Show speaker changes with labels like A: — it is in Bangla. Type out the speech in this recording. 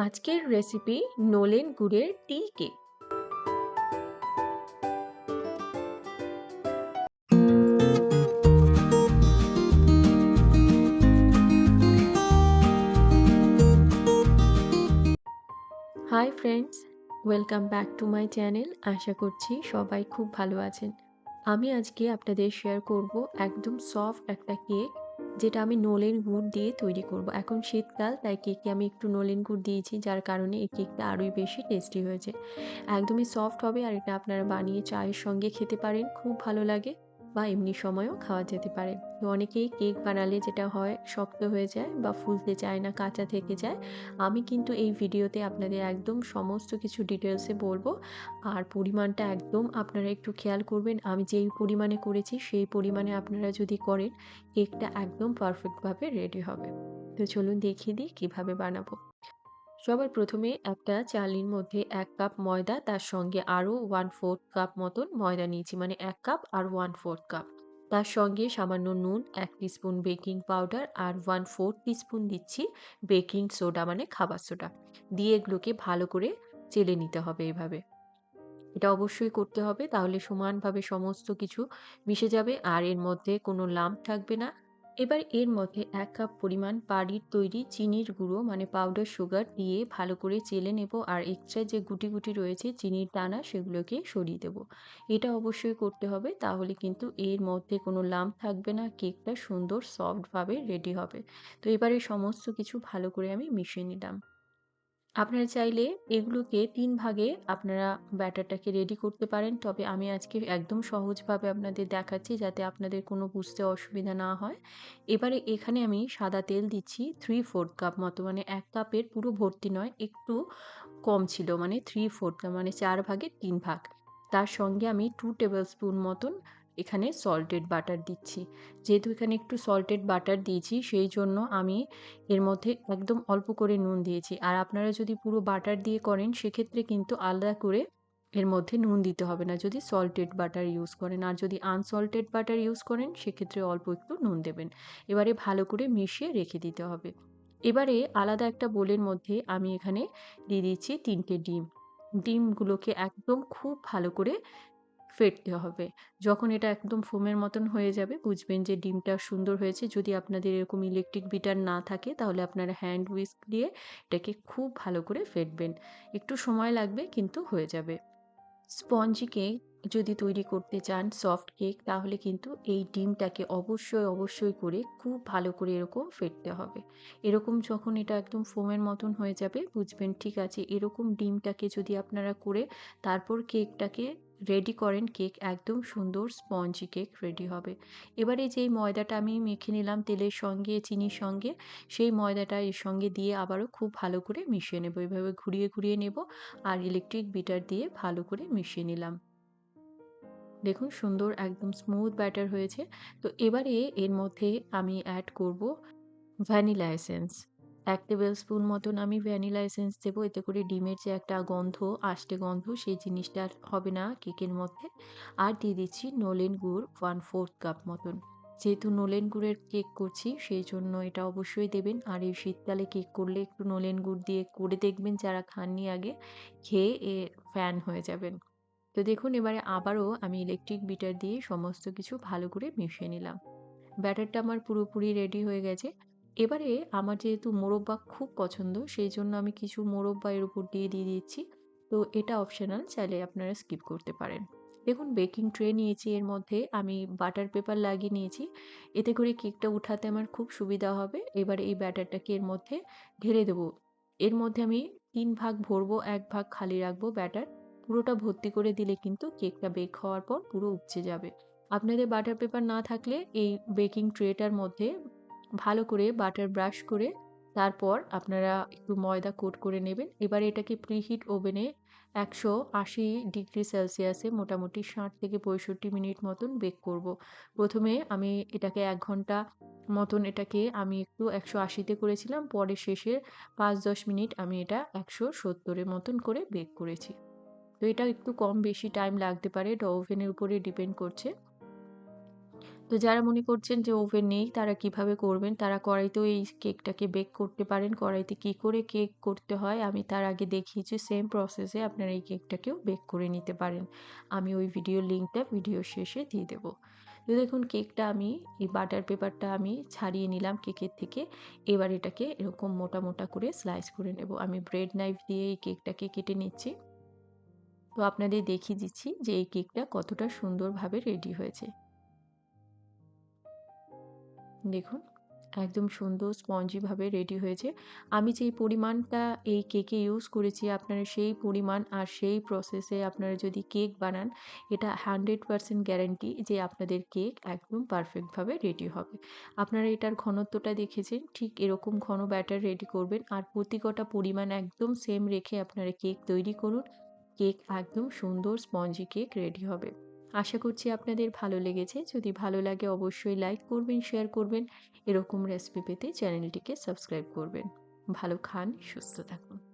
A: আজকের রেসিপি নোলেন গুড়ের টি cake hi friends welcome back to my channel আশা করছি সবাই খুব ভালো আছেন। আমি আজকে আপনাদের শেয়ার করব একদম সফট একটা কেক যেটা আমি নলেন গুড় দিয়ে তৈরি করব। এখন শীতকাল, তাই কেকে আমি একটু নলেন গুড় দিয়েছি, যার কারণে এই কেকটা আরোই বেশি টেস্টি হয়েছে। একদমই সফট হবে আর এটা আপনারা বানিয়ে চায়ের সঙ্গে খেতে পারেন, খুব ভালো লাগে। বা এমনি সময়ও খাওয়া যেতে পারে। তো অনেকেই কেক বানালে যেটা হয়, শক্ত হয়ে যায় বা ফুলতে চায় না, কাঁচা থেকে যায়। আমি কিন্তু এই ভিডিওতে আপনাদের একদম সমস্ত কিছু ডিটেলসে বলব। আর পরিমাণটা একদম আপনারা একটু খেয়াল করবেন। আমি যেই পরিমাণে করেছি, সেই পরিমাণে আপনারা যদি করেন, কেকটা একদম পারফেক্টভাবে রেডি হবে। তো চলুন দেখিয়ে দিই কীভাবে বানাবো। সবার প্রথমে একটা চালির মধ্যে এক কাপ ময়দা, তার সঙ্গে আরও ওয়ান ফোর্থ কাপ মতন ময়দা নিয়েছি মানে এক কাপ আর ওয়ান ফোর্থ কাপ তার সঙ্গে সামান্য নুন, এক স্পুন বেকিং পাউডার আর ওয়ান ফোর্থ স্পুন দিচ্ছি বেকিং সোডা মানে খাবার সোডা দিয়ে এগুলোকে ভালো করে চেলে নিতে হবে এভাবে। এটা অবশ্যই করতে হবে, তাহলে সমানভাবে সমস্ত কিছু মিশে যাবে, আর এর মধ্যে কোনো লাম্প থাকবে না। এবার এর মধ্যে এক কাপ পরিমাণ বাড়ির তৈরি চিনির গুঁড়ো মানে পাউডার সুগার দিয়ে ভালো করে চেলে নেব আর এক্সট্রা যে গুটি গুটি রয়েছে চিনির দানা সেগুলোকে সরিয়ে দেব। এটা অবশ্যই করতে হবে, তাহলে কিন্তু এর মধ্যে কোনো লাম্প থাকবে না, কেকটা সুন্দর সফটভাবে রেডি হবে। তো এবারে সমস্ত কিছু ভালো করে আমি মিশিয়ে নিলাম। আপনারা চাইলে এগুলোকে তিন ভাগে আপনারা ব্যাটারটাকে রেডি করতে পারেন। তবে আমি আজকে একদম সহজভাবে আপনাদের দেখাচ্ছি যাতে আপনাদের কোনো বুঝতে অসুবিধা না হয়। এবারে এখানে আমি সাদা তেল দিচ্ছি থ্রি ফোর্থ কাপ মতো। মানে এক কাপের পুরো ভর্তি নয়, একটু কম ছিল। মানে থ্রি ফোর্থ কাপ মানে চার ভাগের তিন ভাগ। তার সঙ্গে আমি টু টেবিল স্পুন মতন এখানে সল্টেড বাটার দিচ্ছি। যেহেতু এখানে একটু সল্টেড বাটার দিয়েছি, সেই জন্য আমি এর মধ্যে একদম অল্প করে নুন দিয়েছি। আর আপনারা যদি পুরো বাটার দিয়ে করেন, সেক্ষেত্রে কিন্তু আলাদা করে এর মধ্যে নুন দিতে হবে না, যদি সল্টেড বাটার ইউজ করেন। আর যদি আনসল্টেড বাটার ইউজ করেন, সেক্ষেত্রে অল্প একটু নুন দেবেন। এবারে ভালো করে মিশিয়ে রেখে দিতে হবে। এবারে আলাদা একটা বোলের মধ্যে আমি এখানে দিয়ে দিচ্ছি তিনটে ডিম। ডিমগুলোকে একদম খুব ভালো করে ফেটতে হবে। যখন এটা একদম ফোমের মতন হয়ে যাবে, বুঝবেন যে ডিমটা সুন্দর হয়েছে। যদি আপনাদের এরকম ইলেকট্রিক বিটার না থাকে, তাহলে আপনারা হ্যান্ড উইস্ক দিয়ে এটাকে খুব ভালো করে ফেটবেন। একটু সময় লাগবে, কিন্তু হয়ে যাবে। স্পঞ্জি কেক যদি তৈরি করতে চান সফট কেক তাহলে কিন্তু এই ডিমটাকে অবশ্যই অবশ্যই করে খুব ভালো করে এরকম ফেটতে হবে। এরকম যখন এটা একদম ফোমের মতন হয়ে যাবে, বুঝবেন, ঠিক আছে, এরকম ডিমটাকে যদি আপনারা করে, তারপর কেকটাকে রেডি করেন কেক একদম সুন্দর স্পঞ্জি কেক রেডি হবে। এবারে যেই ময়দাটা আমি মেখে নিলাম তেলের সঙ্গে, চিনির সঙ্গে, সেই ময়দাটা এর সঙ্গে দিয়ে আবারও খুব ভালো করে মিশিয়ে নেব। এভাবে ঘুরিয়ে ঘুরিয়ে নেব আর ইলেকট্রিক বিটার দিয়ে ভালো করে মিশিয়ে নিলাম। দেখুন সুন্দর একদম স্মুথ ব্যাটার হয়েছে। তো এবারে এর মধ্যে আমি অ্যাড করব ভ্যানিলা এসেন্স এক টেবিল স্পুন মতন আমি ভ্যানিলা এসেন্স দেবো। এতে করে ডিমের যে একটা গন্ধ, আষ্টে গন্ধ, সেই জিনিসটা আর হবে না কেকের মধ্যে। আর দিয়ে দিচ্ছি নলেন গুড় ওয়ান ফোর্থ কাপ মতন। যেহেতু নলেন গুড়ের কেক করছি, সেই জন্য এটা অবশ্যই দেবেন। আর এই শীতকালে কেক করলে একটু নলেন গুড় দিয়ে করে দেখবেন যারা খাননি আগে, খেয়ে এ ফ্যান হয়ে যাবেন। তো দেখুন, এবারে আবারও আমি ইলেকট্রিক বিটার দিয়ে সমস্ত কিছু ভালো করে মিশিয়ে নিলাম। ব্যাটারটা আমার পুরোপুরি রেডি হয়ে গেছে। এবারে আমার যেহেতু মোরব্বা খুব পছন্দ, সেই জন্য আমি কিছু মোরব্বা এর উপর দিয়ে দিয়ে দিচ্ছি। তো এটা অপশনাল চাইলে আপনারা স্কিপ করতে পারেন। দেখুন বেকিং ট্রে নিয়েছি, এর মধ্যে আমি বাটার পেপার লাগিয়ে নিয়েছি। এতে করে কেকটা উঠাতে আমার খুব সুবিধা হবে। এবার এই ব্যাটারটাকে এর মধ্যে ঢেলে দেবো। এর মধ্যে আমি তিন ভাগ ভরবো, এক ভাগ খালি রাখব ব্যাটার পুরোটা ভর্তি করে দিলে কিন্তু কেকটা বেক হওয়ার পর পুরো উপচে যাবে। আপনাদের বাটার পেপার না থাকলে এই বেকিং ট্রেটার মধ্যে ভালো করে বাটার ব্রাশ করে তারপর আপনারা একটু ময়দা কোট করে নেবেন। এবার এটাকে প্রিহিট ওভেনে একশো আশি ডিগ্রি সেলসিয়াসে মোটামুটি ষাট থেকে পঁয়ষট্টি মিনিট মতন বেক করব। প্রথমে আমি এটাকে এক ঘণ্টা মতন এটাকে আমি একটু একশো আশিতে করেছিলাম, পরে শেষে পাঁচ দশ মিনিট আমি এটা একশো সত্তরের মতন করে বেক করেছি। তো এটা একটু কম বেশি টাইম লাগতে পারে, এটা ওভেনের উপরে ডিপেন্ড করছে। তো যারা মনে করছেন যে ওভেন নেই, তারা কীভাবে করবেন? তারা কড়াইতেও এই কেকটাকে বেক করতে পারেন। কড়াইতে কি করে কেক করতে হয়? আমি তার আগে দেখিয়েছি, সেম প্রসেসে আপনারা এই কেকটাকেও বেক করে নিতে পারেন। আমি ওই ভিডিও লিঙ্কটা ভিডিও শেষে দিয়ে দেবো। তো দেখুন, কেকটা আমি, এই বাটার পেপারটা আমি ছাড়িয়ে নিলাম কেকের থেকে। এবার এটাকে এরকম মোটা মোটা করে স্লাইস করে নেব। আমি ব্রেড নাইফ দিয়ে এই কেকটাকে কেটে নিচ্ছি। তো আপনাদের দেখিয়ে দিচ্ছি যে এই কেকটা কতটা সুন্দরভাবে রেডি হয়েছে। দেখুন, একদম সুন্দর স্পঞ্জিভাবে রেডি হয়েছে। আমি যেই পরিমাণটা এই কেকে ইউজ করেছি, আপনারা সেই পরিমাণ আর সেই প্রসেসে আপনারা যদি কেক বানান, এটা হান্ড্রেড পারসেন্ট গ্যারান্টি যে আপনাদের কেক একদম পারফেক্টভাবে রেডি হবে। আপনারা এটার ঘনত্বটা দেখেছেন, ঠিক এরকম ঘন ব্যাটার রেডি করবেন আর প্রতি কটা পরিমাণ একদম সেম রেখে আপনারা কেক তৈরি করুন। কেক একদম সুন্দর স্পঞ্জি কেক রেডি হবে। আশা করছি আপনাদের ভালো লেগেছে। যদি ভালো লাগে অবশ্যই লাইক করবেন শেয়ার করবেন। এরকম রেসিপি পেতে চ্যানেলটিকে সাবস্ক্রাইব করবেন। ভালো খান, সুস্থ থাকুন।